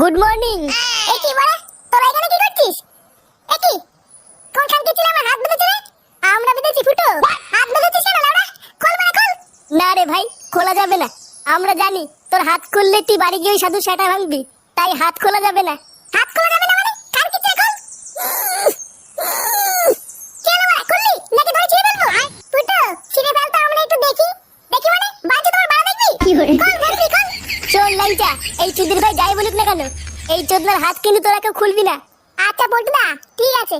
Good morning এ কি বলে তোরা এখানে কি করছিস এ কি কোন খানকে ছিল আমার হাত বেঁধেছে রে আমরা বেঁধেছি ফুটো হাত বেঁধেছিস কেন লাউড়া খোল মানে খোল না রে ভাই খোলা যাবে না। আমরা জানি তোর হাত খুললে তুই বাড়ি গিয়ে ওই সাধু সেটা ভাঙবি। তাই হাত খোলা যাবে না। হাত খোলা যাবে না মানে? কার কি চাই কেন ভাই খুললি? নাকি ধরে ছিঁড়ে ফেলব? ফুটো ছিঁড়ে ফেল তো আমরা একটু দেখি। দেখি মানে? বাজে তোমার বাড়া দেখবি? কি করে দেখবি লাইটা এই চুদির ভাই যাই বলুক না কেন এই চোদনার হাত কিন্তু তোরা কেউ খুলবি না। আচ্ছা বলতো না ঠিক আছে।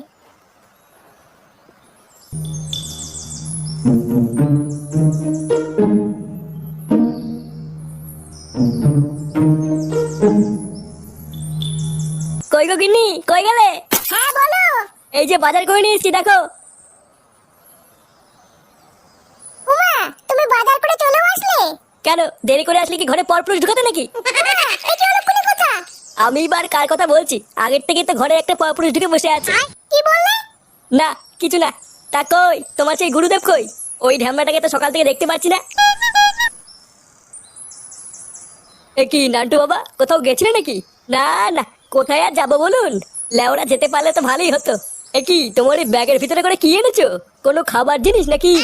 কই গো গিন্নি? কই গেলে? হ্যাঁ বলো। এই যে বাজার করে নিয়ে এসেছি দেখো। উমা তুমি বাজার করে চলেও আসলে? কেন দেরি করে আসলে কি ঘরে পরপুরুষ ঢুকাতে নাকি? এই চলো কোন কথা আমি এবার কার কথা বলছি? আগের থেকে তো ঘরে একটা পরপুরুষ ঢুকে বসে আছে। কি বললে? না কিছু না। তা কই তোমার সেই গুরুদেব কই? ওই ঢ্যামনাটাকে তো সকাল থেকে দেখতে পাচ্ছি না। এ কি নান্টু বাবা কোথাও গেছিলে নাকি? না না। কোথায় আর যাব বলুন? লেওরা যেতে পারলে তো ভালোই হতো। এ কি তোমার এই ব্যাগের ভিতরে করে কি এনেছো? কোনো খাবার জিনিস নাকি?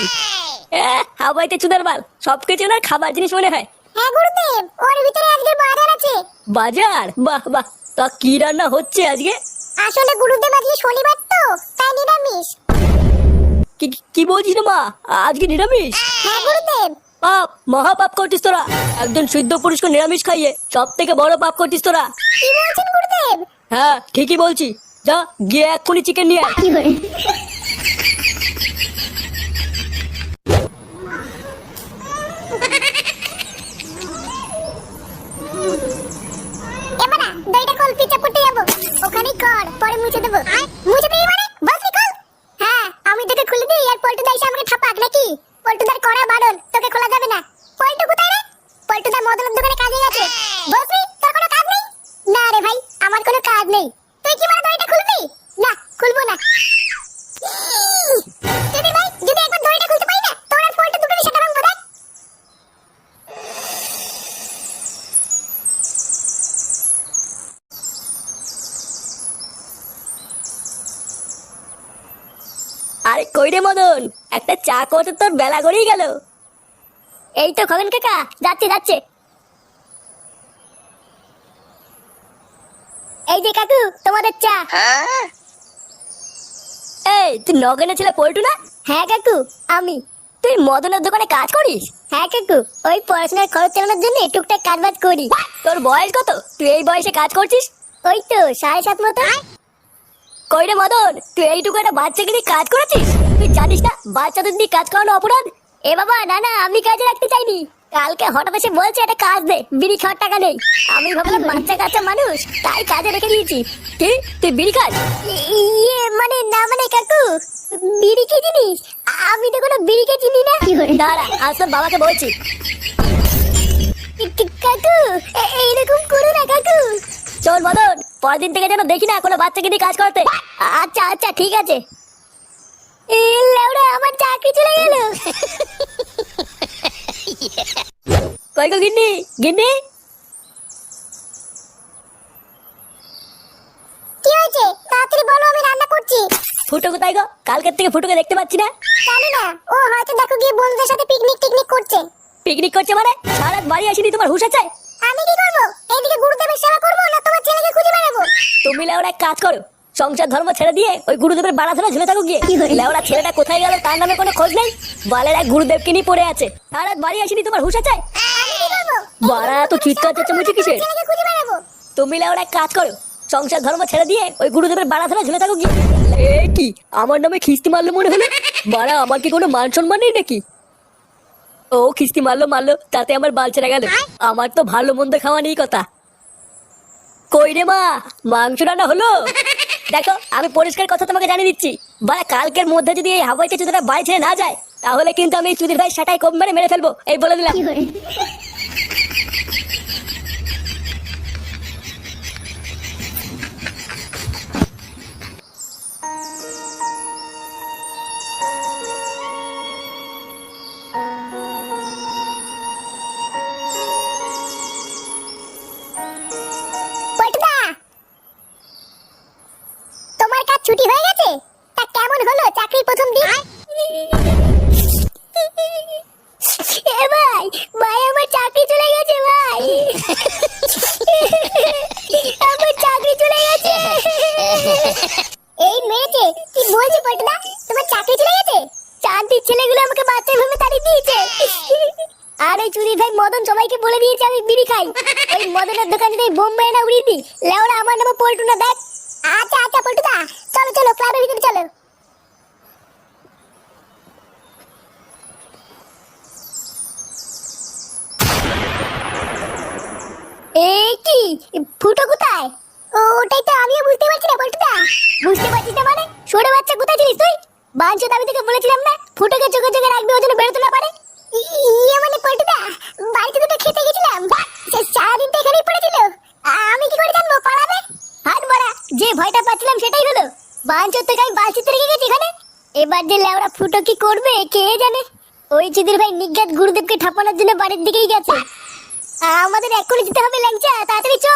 হাওয়াইতে চুদার বাল সবকিছু না খাবার জিনিস মনে হয়। হ্যাঁ গুরুদেব ওর ভিতরে আজকে বাজার আছে। বাজার? বাহ বাহ। তা কি রান্না হচ্ছে আজকে? আসলে গুরুদেব আজকে শনিবার তো তাই নিরামিষ। কি কি- বলছিস মা? আজকে নিরামিষ? হ্যাঁ গুরুদেব। পাপ মহা পাপ করছিস তোরা। একজন শুদ্ধ পুরুষকে নিরামিষ খাইয়ে সব থেকে বড় পাপ করছিস তোরা। কি বলছেন গুরুদেব? হ্যাঁ ঠিকই বলছি। যা গিয়ে এক্ষুনি চিকেন নিয়ে আয়। এবারা দইটা কল পিচা করতে যাব। ওখানেই কর পরে মুছে দেবো মুছে দিই মানে বসবি কল হ্যাঁ আমি তোকে খুলে দিই আর পল্টু দাই আমাকে ঠাপাক নাকি পল্টু দার করা বারণ তোকে খোলা যাবে না পল্টু কোথায় রে পল্টু দা মদনের দোকানে কাজে গেছে বসবি তোর কোনো কাজ নেই? না রে ভাই আমার কোনো কাজ নেই। তুই কি মানে দইটা খুলবি? না খুলবো না। যদি ভাই যদি একবার দড়িটা খুলতে পারি না তোর আর পল্টু দুটোরই সেটা ভাঙবো দেখ। আরে কই রে মদন? একটা চা করতে তোর বেলা গড়িয়ে গেল। এই তো খগেন কাকা যাচ্ছে যাচ্ছে। এই যে কাকু তোমাদের চা। এই তুই নগেনে ছেলে পল্টু না? হ্যাঁ কাকু আমি। তুই মদনের দোকানে কাজ করিস? হ্যাঁ কাকু ওই পড়াশোনার খরচ চালানোর জন্য টুকটাক কাজবাজ করি। তোর বয়স কত? তুই এই বয়সে কাজ করছিস? ওই তো সাড়ে সাত মতো। কই রে মদন তুই এইটুকু একটা বাচ্চাকে দিয়ে কাজ করেছিস তুই জানিস না বাচ্চাদের দিয়ে কাজ করানো অপরাধ? এ বাবা না না আমি কাজে রাখতে চাইনি। কালকে হঠাৎ এসে বলছে একটা কাজ দে বিড়ি খাওয়ার টাকা নেই। আমি ভাবলাম বাচ্চা কাচ্চা মানুষ তাই কাজে রেখে দিয়েছি। কি? তুই বিড়ি খাস? ইয়ে মানে না মানে কাকু বিড়ি কি জিনিস? আমি তো কোনো বিড়িকে চিনি না। দাঁড়া আজ তোর বাবাকে বলছি। কাকু এ- এইরকম করো না কাকু। চল মদন পরের দিন থেকে যেন দেখি না কোনো বাচ্চাকে দিয়ে কাজ করতে। আচ্ছা আচ্ছা ঠিক আছে। আমার চাকরি চলে গেল। কই গো গিন্নি? গিন্নি? কি হয়েছে? তাড়াতাড়ি বলো আমি রান্না করছি। ফুটো কোথায় গো? কালকের থেকে ফুটোকে দেখতে পাচ্ছি না। জানি না। ও হয়তো দেখো গিয়ে বন্ধুদের সাথে পিকনিক টিকনিক করছে। পিকনিক করছে মানে? সারা বাড়ি আসিনি তোমার হুশ আছে? আমি কি করব? এইদিকে গুরুদেবের সেবা করব না তোমার ছেলেকে খুঁজে বেড়াবো? তুমি লেওরা এক কাজ করো সংসার ধর্ম ছেড়ে দিয়ে ওই গুরুদেবের বাড়া ধরে ঝুলে থাকো গিয়ে। লেওরা ছেলেটা কোথায় গেল তার নামে কোনো খোঁজ নেই? বালের এক গুরুদেবকে নিয়ে পড়ে আছে। রাত বাড়ি আসিনি তোমার হুশ আছে? বাড়া তো চিৎকার চেঁচামেচি কিসের? বেড়াবো। তুমি লেওরা এক কাজ করো। সংসার ধর্ম ছেড়ে দিয়ে ওই গুরুদেবের বাড়া ধরে ঝুলে থাকো গিয়ে। এ কি আমার নামে খিস্তি মারলো মনে হলো? বাড়া আমার কি কোনো মান সম্মান নেই নাকি? ও খিস্তি মারলো মারলো তাতে আমার বাল ছেড়ে গেল। আমার তো ভালো মন্দ খাওয়া নেই কথা। কই রে মা মাংস রান্না হলো? দেখো, আমি পরিষ্কার কথা তোমাকে জানিয়ে দিচ্ছি। বা কালকের মধ্যে যদি এই হাওয়াইতে চুদিটা বাড়ি ছেড়ে না যায়, তাহলে কিন্তু আমি চুদির ভাই সেটাই কম মেরে মেরে ফেলব, এই বলে দিলাম। ভাই, মদন সবাইকে বলে দিয়েছে আমি বিড়ি খাই। ওই মদনের দোকানে যদি বোম্বাই না উড়িয়ে আমার নামে পল্টু না দেখ। আচ্ছা আচ্ছা পল্টুদা, চলো চলো, ক্লাবের ভিতরে চলো। এই কি, ফুটো কোথায়? ওটাই তো আমিও বুঝতে পারছি না, পল্টুদা। বুঝতে পারছিস না মানে? ছোট বাচ্চা কোথায় ছিলিস তুই? বাঞ্চো আমি তোকে বলেছিলাম না, ফুটোকে চোখে চোখে রাখবি ওজন্য বেরোতে না পারে। ইয়ে মানে গুরুদেবকে ঠাপানোর জন্য বাড়ির দিকেই গেছে। আমাদের এক্ষুনি যেতে ল্যাংচা, তাড়াতাড়ি চ।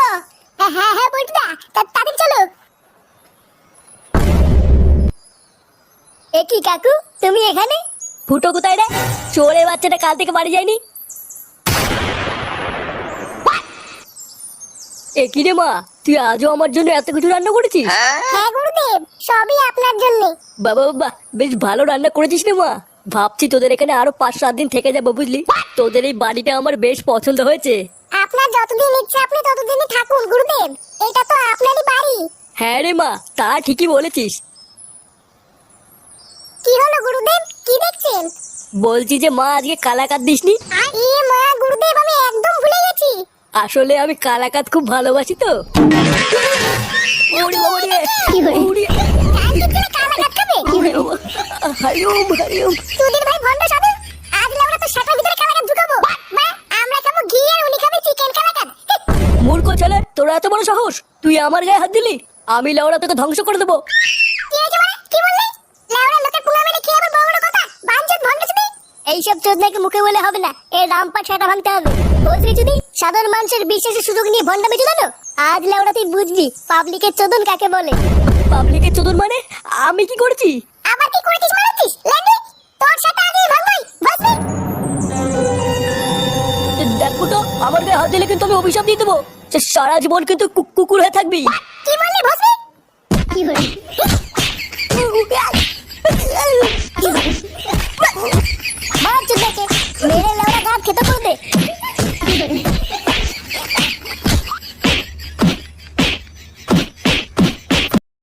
হ্যাঁ হ্যাঁ হ্যাঁ চলো। এ কাকু, তুমি এখানে? ফুটো কোথায় রে? চোরে বাচ্চাটা কাল থেকে বাড়ি যায়নি? এ কি রে মা? তুই আজও আমার জন্য এত কিছু রান্না করেছিস? হ্যাঁ। গুরুদেব সবই আপনার জন্য। বাবা বাবা বেশ ভালো রান্না করেছিস রে মা। ভাবছি তোদের এখানে আরও পাঁচ সাত দিন থেকে যাব বুঝলি? তোদের এই বাড়িটা আমার বেশ পছন্দ হয়েছে। আপনার যতদিন ইচ্ছে আপনি ততদিনই থাকুন গুরুদেব। এটা তো আপনারই বাড়ি। হ্যাঁ রে মা তা ঠিকই বলেছিস। কি হলো গুরুদেব? কি দেখছেন? বলছি যে মা আজকে কালাকাত দিসনি? এ মা গুরুদেব আমি একদম ভুলে গেছি। আসলে আমি কালাকাত খুব ভালোবাসি তো। ওরে ওরে, ওরে হরিওম ভাই ভন্ড সাধু আজ আমরা তো সেটার ভিতরে কালাকাত ঢুকাবো। মা আমরা খাব ঘি আর উনি খাবে চিকেন কালাকাত। মূর্খ ছেলে তোরা এত বড় সাহস? তুই আমার গায়ে হাত দিলি? আমি লাউড়া তোকে ধ্বংস করে দেবো কি হয়েছে মানে কি বললি লেওড়া লোকের পুঙ্গা মেরে খেয়ে আবার বড় বড় কথা বাঞ্চত ভন্ড সুধী এইসব চোদনাকে মুখে বলে হবে না? এর রামপাট সেটা ভাঙতে হবে। বলছি যদি সাধারণ মানুষের বিশ্বাসের সুযোগ নিয়ে ভন্ডামি চুদানো আজ লেওড়া তুই বুঝবি পাবলিকের চোদন কাকে বলে। পাবলিকের চোদন মানে? আমি কি করেছি? আবার কি করেছিস মারাচ্ছিস? লেন্ডি তোর সাথে আগেই ভাঙবই। বসবি দেখো তো আমার গায়ে হাত দিলে কিন্তু আমি অভিশাপ দিয়ে দেবো। সারা জীবন কিন্তু কুকুর হয়ে থাকবি। কি বললি বসবি কি হলো